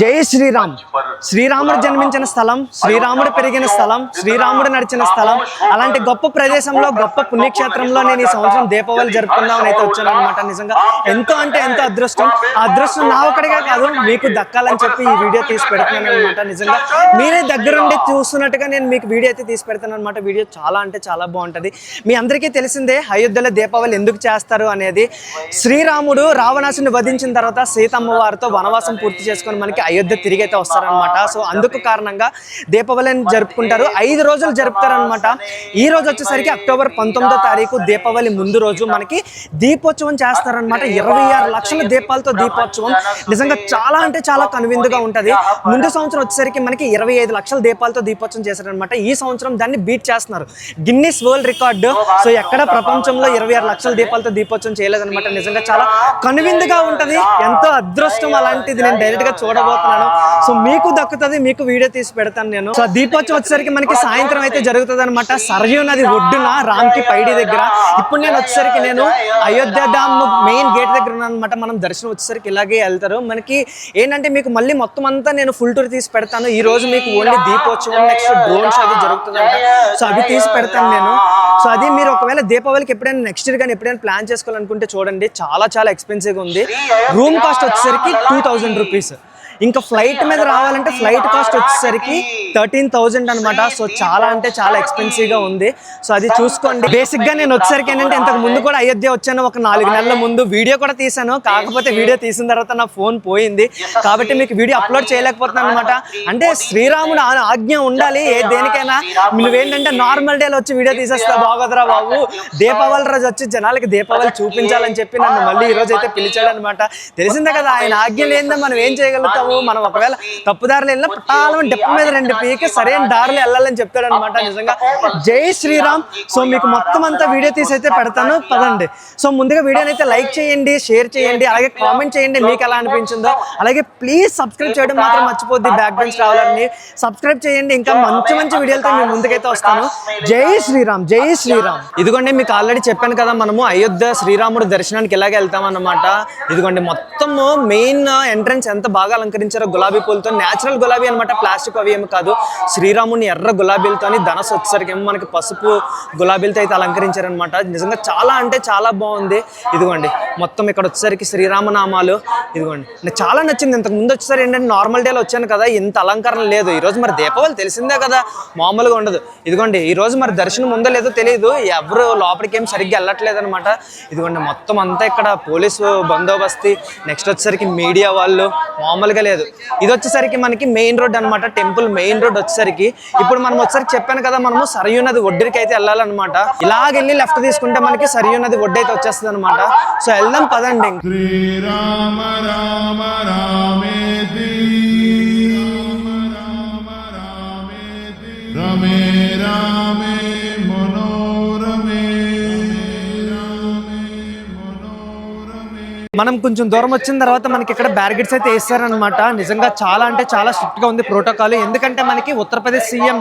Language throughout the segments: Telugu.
జై శ్రీరామ్. శ్రీరాముడు జన్మించిన స్థలం శ్రీరాముడు పెరిగిన స్థలం శ్రీరాముడు నడిచిన స్థలం. అలాంటి గొప్ప ప్రదేశంలో గొప్ప పుణ్యక్షేత్రంలో నేను ఈ సంవత్సరం దీపావళి జరుపుకుందామని అయితే వచ్చాను అనమాట నిజంగా. ఎంతో అంటే ఎంతో అదృష్టం. ఆ అదృష్టం నా ఒకటిగా కాదు మీకు దక్కాలని చెప్పి ఈ వీడియో తీసి పెడుతున్నాను అనమాట నిజంగా. మీరే దగ్గరుండి చూస్తున్నట్టుగా నేను మీకు వీడియో అయితే తీసి పెడతాను అనమాట వీడియో చాలా అంటే చాలా బాగుంటది. మీ అందరికీ తెలిసిందే అయోధ్యలో దీపావళి ఎందుకు చేస్తారు అనేది. శ్రీరాముడు రావణాసుని వధించిన తర్వాత సీతమ్మ వారితో వనవాసం పూర్తి చేసుకొని మనకి అయోధ్య తిరిగి అయితే వస్తారనమాట సో అందుకు కారణంగా దీపావళిని జరుపుకుంటారు. ఐదు రోజులు జరుపుతారనమాట ఈ రోజు వచ్చేసరికి అక్టోబర్ పంతొమ్మిదో తారీఖు దీపావళి ముందు రోజు మనకి దీపోత్సవం చేస్తారనమాట ఇరవై ఆరు లక్షల దీపాలతో దీపోత్సవం. నిజంగా చాలా అంటే చాలా కనువిందుగా ఉంటుంది. ముందు సంవత్సరం వచ్చేసరికి మనకి ఇరవై ఐదు లక్షల దీపాలతో దీపోత్సవం చేశారనమాట ఈ సంవత్సరం దాన్ని బీట్ చేస్తున్నారు. Guinness world record. సో ఎక్కడ ప్రపంచంలో ఇరవై ఆరు లక్షల దీపాలతో దీపోత్సవం చేయలేదనమాట నిజంగా చాలా కనువిందుగా ఉంటది. ఎంతో అదృష్టం అలాంటిది నేను డైరెక్ట్గా చూడబోతున్నాను సో మీకు దక్కుతుంది మీకు వీడియో తీసి పెడతాను నేను. సో దీపోత్సవం వచ్చేసరికి మనకి సాయంత్రం అయితే జరుగుతుంది అనమాట సరయూ నది ఒడ్డున రామ్కి పైడి దగ్గర. ఇప్పుడు నేను వచ్చేసరికి నేను అయోధ్య ధామ్ మెయిన్ గేట్ దగ్గర అనమాట మనం దర్శనం వచ్చేసరికి ఇలాగే వెళ్తారు. మనకి ఏంటంటే మీకు మళ్ళీ మొత్తం అంతా నేను ఫుల్ టూర్ తీసి పెడతాను. ఈ రోజు మీకు only Deepotsavam next drone show అది జరుగుతుందంట. సో అవి తీసి పెడతాను నేను. సో అది మీరు ఒకవేళ దీపావళికి ఎప్పుడైనా నెక్స్ట్ ఇయర్ కానీ ఎప్పుడైనా ప్లాన్ చేసుకోవాలనుకుంటే చూడండి. చాలా చాలా ఎక్స్పెన్సివ్గా ఉంది. రూమ్ కాస్ట్ వచ్చేసరికి టూ థౌజండ్ రూపీస్ ఇంకా ఫ్లైట్ మీద రావాలంటే ఫ్లైట్ కాస్ట్ వచ్చేసరికి థర్టీన్ థౌజండ్ అనమాట సో చాలా అంటే చాలా ఎక్స్పెన్సివ్గా ఉంది. సో అది చూసుకోండి. బేసిక్గా నేను వచ్చేసరికి ఏంటంటే ఇంతకు ముందు కూడా అయోధ్య వచ్చాను. ఒక నాలుగు నెలల ముందు వీడియో కూడా తీసాను కాకపోతే వీడియో తీసిన తర్వాత నా ఫోన్ పోయింది. కాబట్టి మీకు వీడియో అప్లోడ్ చేయలేకపోతున్నాను అనమాట అంటే శ్రీరాముడు ఆజ్ఞ ఉండాలి. ఏ దేనికైనా. నువ్వేంటంటే నార్మల్ డేలో వచ్చి వీడియో తీసేస్తా బాగోదరా బాబు. దీపావళి రోజు వచ్చి జనాలకి దీపావళి చూపించాలని చెప్పి నన్ను మళ్ళీ ఈ రోజు అయితే పిలిచాడు అనమాట తెలిసిందే కదా ఆయన ఆజ్ఞ లేదో మనం ఏం మనం ఒకవేళ తప్పుదారులు వెళ్ళిన పట్టాలని డెప్ప మీద రెండు పీకి సరైన దారిలో వెళ్ళాలని చెప్తాడు అనమాట నిజంగా. జై శ్రీరామ్. సో మీకు మొత్తం అంతా వీడియో తీసి అయితే పెడతాను. పదండి. సో ముందుగా వీడియోని అయితే లైక్ చేయండి షేర్ చేయండి అలాగే కామెంట్ చేయండి మీకు ఎలా అనిపించిందో. అలాగే ప్లీజ్ సబ్స్క్రైబ్ చేయడం మాత్రం మర్చిపోద్ది బ్యాక్ బెంచ్ రావాలని సబ్స్క్రైబ్ చేయండి. ఇంకా మంచి మంచి వీడియోలతో మీ ముందుకైతే వస్తాను. జై శ్రీరామ్. జై శ్రీరామ్. ఇదిగోండి మీకు ఆల్రెడీ చెప్పాను కదా మనము అయోధ్య శ్రీరాముడు దర్శనానికి ఇలాగే వెళ్తాం అన్నమాట ఇదిగోండి మొత్తము మెయిన్ ఎంట్రన్స్ ఎంత బాగా అలంకరించారో గులాబీ పూలతో. న్యాచురల్ గులాబీ అనమాట ప్లాస్టిక్ అవి ఏమి కాదు. శ్రీరాముని ఎర్ర గులాబీలతోని ధనస్సు వచ్చేసరికి ఏమో మనకి పసుపు గులాబీలతో అయితే అలంకరించారనమాట నిజంగా చాలా అంటే చాలా బాగుంది. ఇదిగోండి మొత్తం ఇక్కడ వచ్చేసరికి శ్రీరామనామాలు. ఇదిగోండి నాకు చాలా నచ్చింది. ఇంతకు ముందు వచ్చేసరికి ఏంటంటే నార్మల్ డేలో వచ్చాను కదా ఇంత అలంకరణ లేదు. ఈ రోజు మరి దీపావళి తెలిసిందే కదా మామూలుగా ఉండదు. ఇదిగోండి ఈ రోజు మరి దర్శనం ఉందో లేదో తెలియదు ఎవరు లోపలికి ఏం సరిగ్గా వెళ్ళట్లేదు అనమాట ఇదిగోండి మొత్తం అంతా ఇక్కడ పోలీసు బందోబస్తీ. నెక్స్ట్ వచ్చేసరికి మీడియా వాళ్ళు. మామూలుగా లేదు. ఇది వచ్చేసరికి మనకి మెయిన్ రోడ్ అనమాట టెంపుల్ మెయిన్ రోడ్ వచ్చేసరికి. ఇప్పుడు మనం ఒకసారి చెప్పాను కదా మనము సరియు నది ఒడ్డరికి అయితే వెళ్ళాలన్నమాట. ఇలాగ వెళ్ళి లెఫ్ట్ తీసుకుంటే మనకి సరియు నది ఒడ్డు అయితే వచ్చేస్తుంది అనమాట సో వెళ్దాం పదండి. శ్రీరామ రామ రామ. మనం కొంచెం దూరం వచ్చిన తర్వాత మనకి ఇక్కడ బ్యారిగేడ్స్ అయితే వేస్తారనమాట నిజంగా చాలా అంటే చాలా స్ట్రిక్ట్గా ఉంది ప్రోటోకాల్ ఎందుకంటే మనకి ఉత్తరప్రదేశ్ సీఎం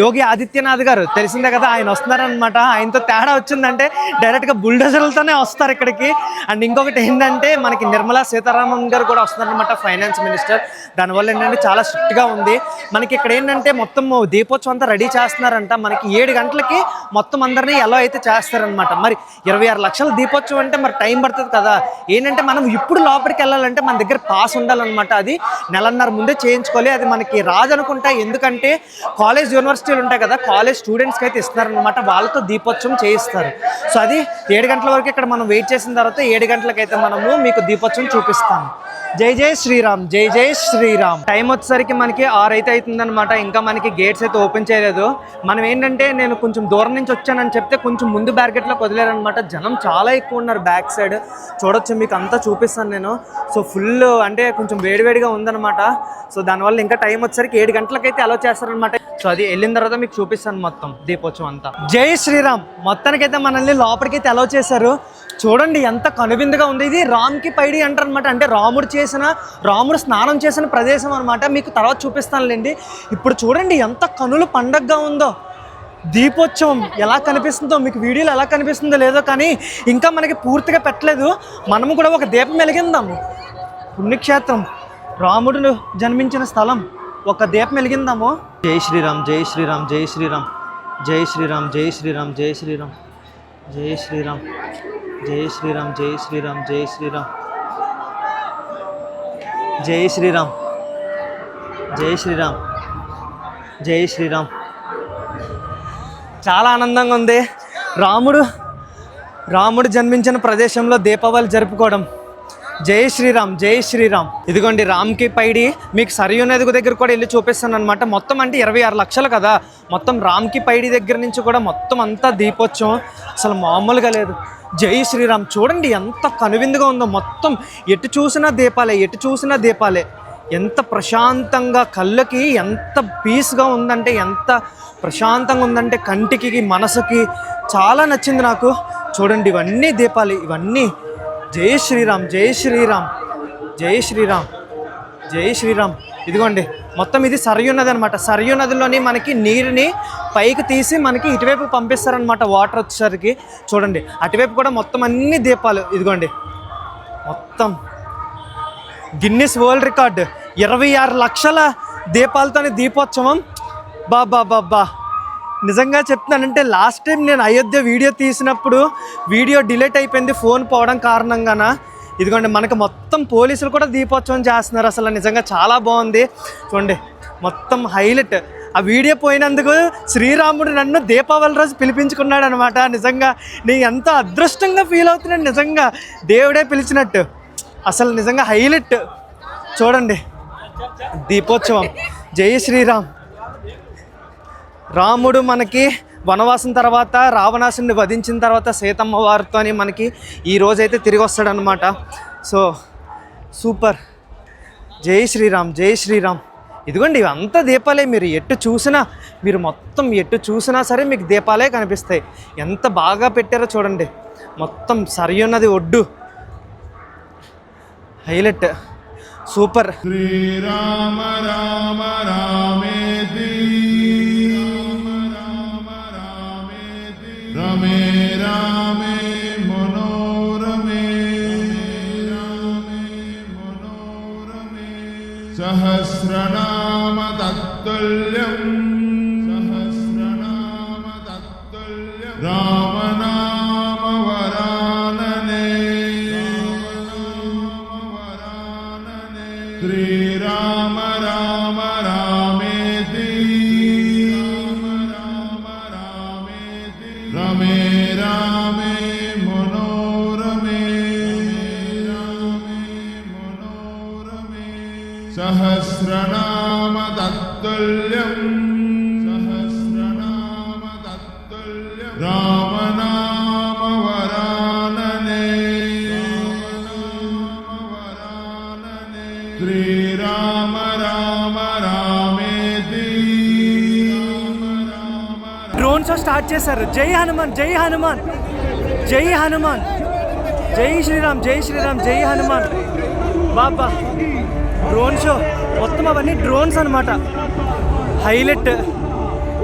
యోగి ఆదిత్యనాథ్ గారు తెలిసిందే కదా ఆయన వస్తున్నారనమాట ఆయనతో తేడా వచ్చిందంటే డైరెక్ట్గా బుల్డోజర్లతోనే వస్తారు ఇక్కడికి. అండ్ ఇంకొకటి ఏంటంటే మనకి నిర్మలా సీతారామన్ గారు కూడా వస్తున్నారనమాట ఫైనాన్స్ మినిస్టర్ దానివల్ల ఏంటంటే చాలా స్ట్రిక్ట్గా ఉంది. మనకి ఇక్కడ ఏంటంటే మొత్తం దీపోత్సవం అంతా రెడీ చేస్తున్నారంట. మనకి ఏడు గంటలకి మొత్తం అందరినీ ఎలా అయితే చేస్తారనమాట మరి ఇరవై ఆరు లక్షల దీపోత్సవం అంటే మరి టైం పడుతుంది కదా. ఏంటంటే మనం ఇప్పుడు లోపలికి వెళ్ళాలంటే మన దగ్గర పాస్ ఉండాలన్నమాట అది. నెలన్నర ముందే చేయించుకోవాలి. అది మనకి రాదు అనుకుంటా. ఎందుకంటే కాలేజ్ యూనివర్సిటీలు ఉంటాయి కదా కాలేజ్ స్టూడెంట్స్కి అయితే ఇస్తున్నారనమాట వాళ్ళతో దీపోత్సవం చేయిస్తారు. సో అది ఏడు గంటల వరకు ఇక్కడ మనం వెయిట్ చేసిన తర్వాత ఏడు గంటలకైతే మనము మీకు దీపోత్సవం చూపిస్తాము జై జై శ్రీరామ్ జై జై శ్రీరామ్. టైం వచ్చేసరికి మనకి ఆరు అయితే అవుతుందనమాట ఇంకా మనకి గేట్స్ అయితే ఓపెన్ చేయలేదు. మనం ఏంటంటే నేను కొంచెం దూరం నుంచి వచ్చానని చెప్తే కొంచెం ముందు బ్యారికెట్లో వదిలేరనమాట జనం చాలా ఎక్కువ ఉన్నారు బ్యాక్ సైడ్ చూడొచ్చు మీకు అంతా చూపిస్తాను నేను. సో ఫుల్ అంటే కొంచెం వేడివేడిగా ఉందన్నమాట. సో దానివల్ల ఇంకా టైం వచ్చేసరికి ఏడు గంటలకైతే అలో చేస్తారనమాట సో అది వెళ్ళిన తర్వాత మీకు చూపిస్తాను మొత్తం దీపోత్సవం అంతా. జై శ్రీరామ్! మొత్తానికైతే మనల్ని లోపలికైతే అలో చేశారు. చూడండి ఎంత కనువిందుగా ఉంది. ఇది రామ్కి పైడి అంటారు అనమాట అంటే రాముడు చేసిన రాముడు స్నానం చేసిన ప్రదేశం అనమాట మీకు తర్వాత చూపిస్తానులేండి. ఇప్పుడు చూడండి ఎంత కనులు పండగగా ఉందో. దీపోత్సవం ఎలా కనిపిస్తుందో మీకు వీడియోలో ఎలా కనిపిస్తుందో లేదో కానీ ఇంకా మనకి పూర్తిగా పెట్టలేదు. మనము కూడా ఒక దీపం వెలిగిందాము. పుణ్యక్షేత్రం. రాముడు జన్మించిన స్థలం. ఒక దీపం వెలిగిందాము. జై శ్రీరామ్ జై శ్రీరామ్ జై శ్రీరామ్. జై శ్రీరామ్ జై శ్రీరామ్ జై శ్రీరామ్. జై శ్రీరామ్. జై శ్రీరామ్ జై శ్రీరామ్ జై శ్రీరామ్. జై శ్రీరామ్. జై శ్రీరామ్. జై శ్రీరామ్. చాలా ఆనందంగా ఉంది. రాముడు రాముడు జన్మించిన ప్రదేశంలో దీపావళి జరుపుకోవడం. జై శ్రీరామ్ జై శ్రీరామ్. ఇదిగోండి రామ్కి పైడి. మీకు సరియు నది దగ్గర కూడా వెళ్ళి చూపిస్తాను అనమాట మొత్తం అంటే ఇరవై ఆరు లక్షలు కదా. మొత్తం రామ్కి పైడి దగ్గర నుంచి కూడా మొత్తం అంతా దీపోత్సవం. అసలు మామూలుగా లేదు. జై శ్రీరామ్. చూడండి ఎంత కనువిందుగా ఉందో మొత్తం. ఎటు చూసినా దీపాలే ఎటు చూసినా దీపాలే. ఎంత ప్రశాంతంగా కళ్ళకి ఎంత పీస్గా ఉందంటే ఎంత ప్రశాంతంగా ఉందంటే కంటికి మనసుకి చాలా నచ్చింది నాకు. చూడండి ఇవన్నీ దీపాలు ఇవన్నీ. జై శ్రీరామ్ జై శ్రీరామ్ జై శ్రీరామ్ జై శ్రీరామ్. ఇదిగోండి మొత్తం ఇది సరయు నది అనమాట సరయు నదిలోని మనకి నీరుని పైకి తీసి మనకి ఇటువైపు పంపిస్తారనమాట వాటర్ వచ్చేసరికి. చూడండి అటువైపు కూడా మొత్తం అన్ని దీపాలు. ఇదిగోండి మొత్తం. Guinness world record. ఇరవై ఆరు లక్షల దీపాలతోని దీపోత్సవం. బాబా బాబా నిజంగా చెప్తున్నానంటే లాస్ట్ టైం నేను అయోధ్య వీడియో తీసినప్పుడు వీడియో డిలేట్ అయిపోయింది ఫోన్ పోవడం కారణంగానా? ఇదిగోండి మనకు మొత్తం పోలీసులు కూడా దీపోత్సవం చేస్తున్నారు అసలు. నిజంగా చాలా బాగుంది. చూడండి మొత్తం హైలైట్. ఆ వీడియో పోయినందుకు శ్రీరాముడు నన్ను దీపావళి రోజు పిలిపించుకున్నాడు అనమాట నిజంగా నేను ఎంతో అదృష్టంగా ఫీల్ అవుతున్నాను నిజంగా. దేవుడే పిలిచినట్టు. అసలు నిజంగా హైలైట్. చూడండి. దీపోత్సవం. జై శ్రీరామ్. రాముడు మనకి వనవాసం తర్వాత రావణాసుని వధించిన తర్వాత సీతమ్మ వారితోని మనకి ఈ రోజైతే తిరిగి వస్తాడనమాట సో సూపర్. జై శ్రీరామ్ జై శ్రీరామ్. ఇదిగోండి ఇవంతా దీపాలే. మీరు ఎటు చూసినా మీరు మొత్తం ఎటు చూసినా సరే మీకు దీపాలే కనిపిస్తాయి. ఎంత బాగా పెట్టారో చూడండి. మొత్తం సరియున్నది ఒడ్డు. ಹೈಲೈಟ್ ಸೂಪರ್ ಶ್ರೀರಾಮ ರಾಮ ರಾಮೇ ರಾಮ ರಾಮ ರಾಮೇ ರಮೇ ರಾಮೇ ಮನೋರಮೇ ರಾಮೇ ಮನೋರಮೇ ಸಹಸ್ರನಾಮ ತತ್ತಲ್ಯಂ స్టార్ట్ చేశారు. జై హనుమాన్ జై హనుమాన్ జై హనుమాన్ జై శ్రీరామ్ జై శ్రీరామ్ జై హనుమాన్. బాబా డ్రోన్ షో మొత్తం అవన్నీ డ్రోన్స్ అనమాట హైలైట్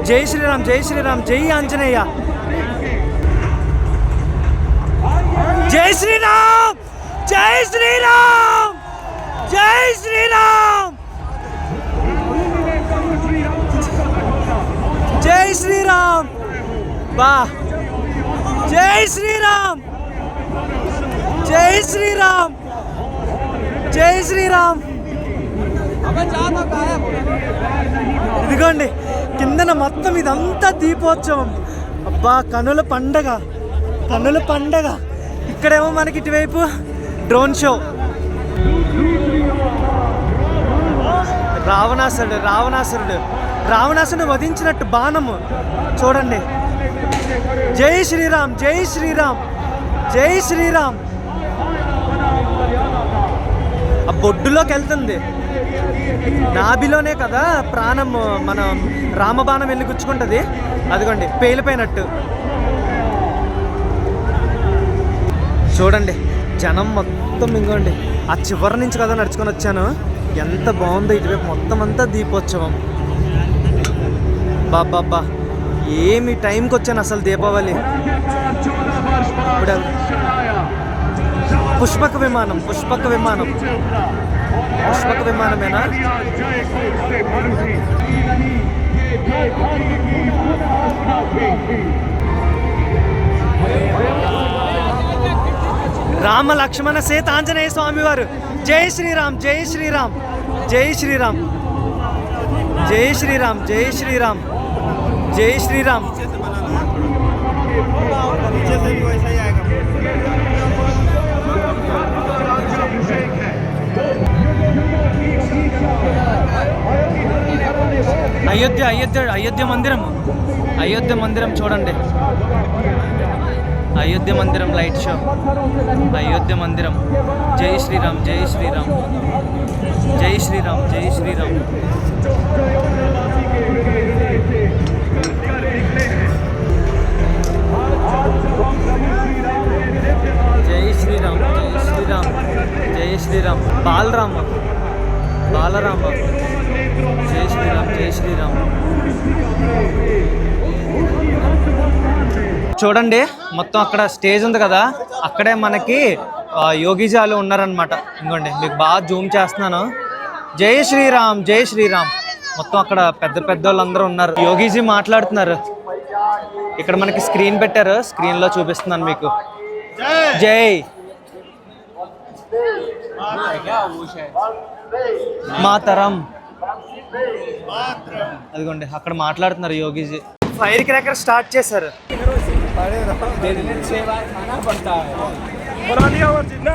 జై శ్రీరామ్ జై శ్రీరామ్ జై ఆంజనేయ. జై శ్రీరామ్ జై శ్రీరామ్ జై శ్రీరామ్. జై శ్రీరామ్. బా. జై శ్రీరామ్. జై శ్రీరామ్. జై శ్రీరామ్. ఇదిగోండి కిందన మొత్తం ఇదంతా దీపోత్సవం. అబ్బా కనుల పండగ. కనుల పండగ. ఇక్కడేమో మనకి ఇటువైపు డ్రోన్ షో. రావణాసురుడు రావణాసురుడు. రావణాసురుడు వధించినట్టు బాణము. చూడండి. జై శ్రీరామ్ జై శ్రీరామ్ జై శ్రీరామ్. ఆ బొడ్డులోకి వెళ్తుంది. నాభిలోనే కదా ప్రాణం మన రామబాణం వెళ్ళి గుచ్చుకుంటుంది. అదిగోండి పేలిపోయినట్టు. చూడండి జనం మొత్తం ఇంకోండి. ఆ చివరి నుంచి కదా నడుచుకొని వచ్చాను. ఎంత బాగుందో ఇటువైపు మొత్తం అంతా దీపోత్సవం. బాబాబ్బా ఏమి టైంకి వచ్చాను అసలు దీపావళి? ఇప్పుడు పుష్పక విమానం పుష్పక విమానం. పుష్పక విమానమేనా? రామ లక్ష్మణ సేత ఆంజనేయ స్వామి వారు జై శ్రీరామ్ జై శ్రీరామ్ జై శ్రీరామ్. జై శ్రీరామ్ జై శ్రీరామ్. జై శ్రీరామ్. అయోధ్య అయోధ్య అయోధ్య మందిరం. అయోధ్య మందిరం చూడండి. అయోధ్య మందిరం లైట్ షో. అయోధ్య మందిరం. జై శ్రీరామ్ జై శ్రీరామ్. జై శ్రీరామ్ జై శ్రీరామ్. చూడండి మొత్తం అక్కడ స్టేజ్ ఉంది కదా అక్కడే మనకి యోగిజాలు ఉన్నారనమాట ఇంకోండి మీకు బాగా జూమ్ చేస్తున్నాను. జై శ్రీరామ్ జై శ్రీరామ్. మొత్తం అక్కడ పెద్ద పెద్ద వాళ్ళందరూ ఉన్నారు. యోగిజీ మాట్లాడుతున్నారు. ఇక్కడ మనకి స్క్రీన్ పెట్టారు. స్క్రీన్లో చూపిస్తున్నాను మీకు. జై. మాతరం. అదిగోండి అక్కడ మాట్లాడుతున్నారు యోగిజీ. ఫైర్ క్రాకర్ స్టార్ట్ చేశారు. दिन में छः बार खाना पड़ता है। पुरानी और जितना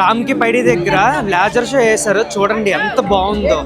రామ్కి పైడి దగ్గర లేజర్ షో వేశారు చూడండి ఎంత బాగుందో.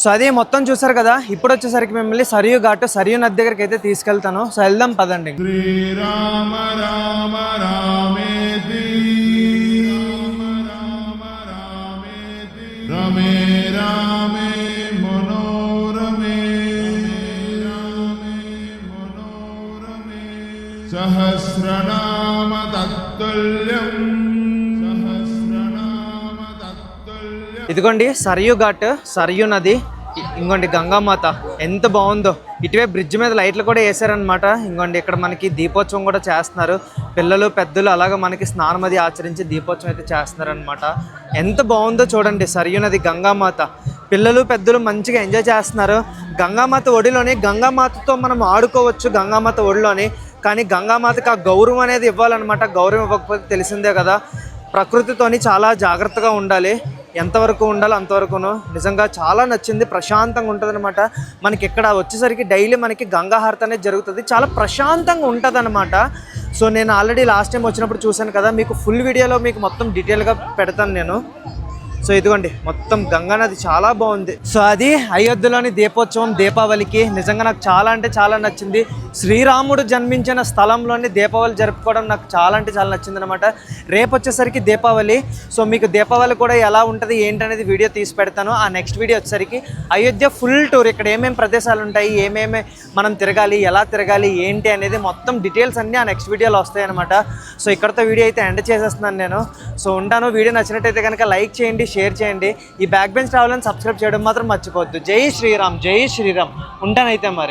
సో అది మొత్తం చూసారు కదా ఇప్పుడు వచ్చేసరికి మిమ్మల్ని సరియు ఘాటు సరియు నది దగ్గరికి అయితే తీసుకెళ్తాను. సో వెళ్దాం పదండి. రామ రామే రమే రామే. సహస్రనామ తత్తుల్యం. ఇదిగోండి సరియు ఘాట్ సరియు నది ఇంకోండి గంగామాత. ఎంత బాగుందో. ఇటువే బ్రిడ్జ్ మీద లైట్లు కూడా వేసారనమాట ఇంకోండి ఇక్కడ మనకి దీపోత్సవం కూడా చేస్తున్నారు. పిల్లలు పెద్దలు అలాగే మనకి స్నానం అది ఆచరించి దీపోత్సవం అయితే చేస్తున్నారనమాట ఎంత బాగుందో చూడండి సరియు నది గంగామాత. పిల్లలు పెద్దలు మంచిగా ఎంజాయ్ చేస్తున్నారు. గంగామాత ఒడిలోని గంగామాతతో మనం ఆడుకోవచ్చు గంగామాత ఒడిలోని. కానీ గంగామాతకి ఆ గౌరవం అనేది ఇవ్వాలన్నమాట. గౌరవం ఇవ్వకపోతే తెలిసిందే కదా. ప్రకృతితోని చాలా జాగ్రత్తగా ఉండాలి. ఎంతవరకు ఉండాలో అంతవరకును. నిజంగా చాలా నచ్చింది ప్రశాంతంగా ఉంటుంది అనమాట మనకి ఇక్కడ వచ్చేసరికి డైలీ మనకి గంగాహారత అనేది జరుగుతుంది. చాలా ప్రశాంతంగా ఉంటుంది అనమాట సో నేను ఆల్రెడీ లాస్ట్ టైం వచ్చినప్పుడు చూశాను కదా మీకు ఫుల్ వీడియోలో మీకు మొత్తం డీటెయిల్గా పెడతాను నేను. సో ఇదిగోండి మొత్తం గంగా నది చాలా బాగుంది. సో అది అయోధ్యలోని దీపోత్సవం దీపావళికి నిజంగా నాకు చాలా అంటే చాలా నచ్చింది. శ్రీరాముడు జన్మించిన స్థలంలోని దీపావళి జరుపుకోవడం నాకు చాలా అంటే చాలా నచ్చింది అనమాట రేపు వచ్చేసరికి దీపావళి. సో మీకు దీపావళి కూడా ఎలా ఉంటుంది ఏంటనేది వీడియో తీసి పెడతాను. ఆ నెక్స్ట్ వీడియో వచ్చేసరికి అయోధ్య ఫుల్ టూర్. ఇక్కడ ఏమేమి ప్రదేశాలు ఉంటాయి ఏమేమి మనం తిరగాలి ఎలా తిరగాలి ఏంటి అనేది మొత్తం డీటెయిల్స్ అన్నీ ఆ నెక్స్ట్ వీడియోలో వస్తాయి అనమాట సో ఇక్కడతో వీడియో అయితే ఎండ్ చేసేస్తున్నాను నేను. సో ఉంటాను. వీడియో నచ్చినట్టయితే కనుక లైక్ చేయండి షేర్ చేయండి. ఈ బ్యాక్ బెంచ్ ట్రావెల్ సబ్స్క్రైబ్ చేయడం మాత్రం మర్చిపోవద్దు. జై శ్రీరామ్ జై శ్రీరామ్. ఉంటానైతే మరి.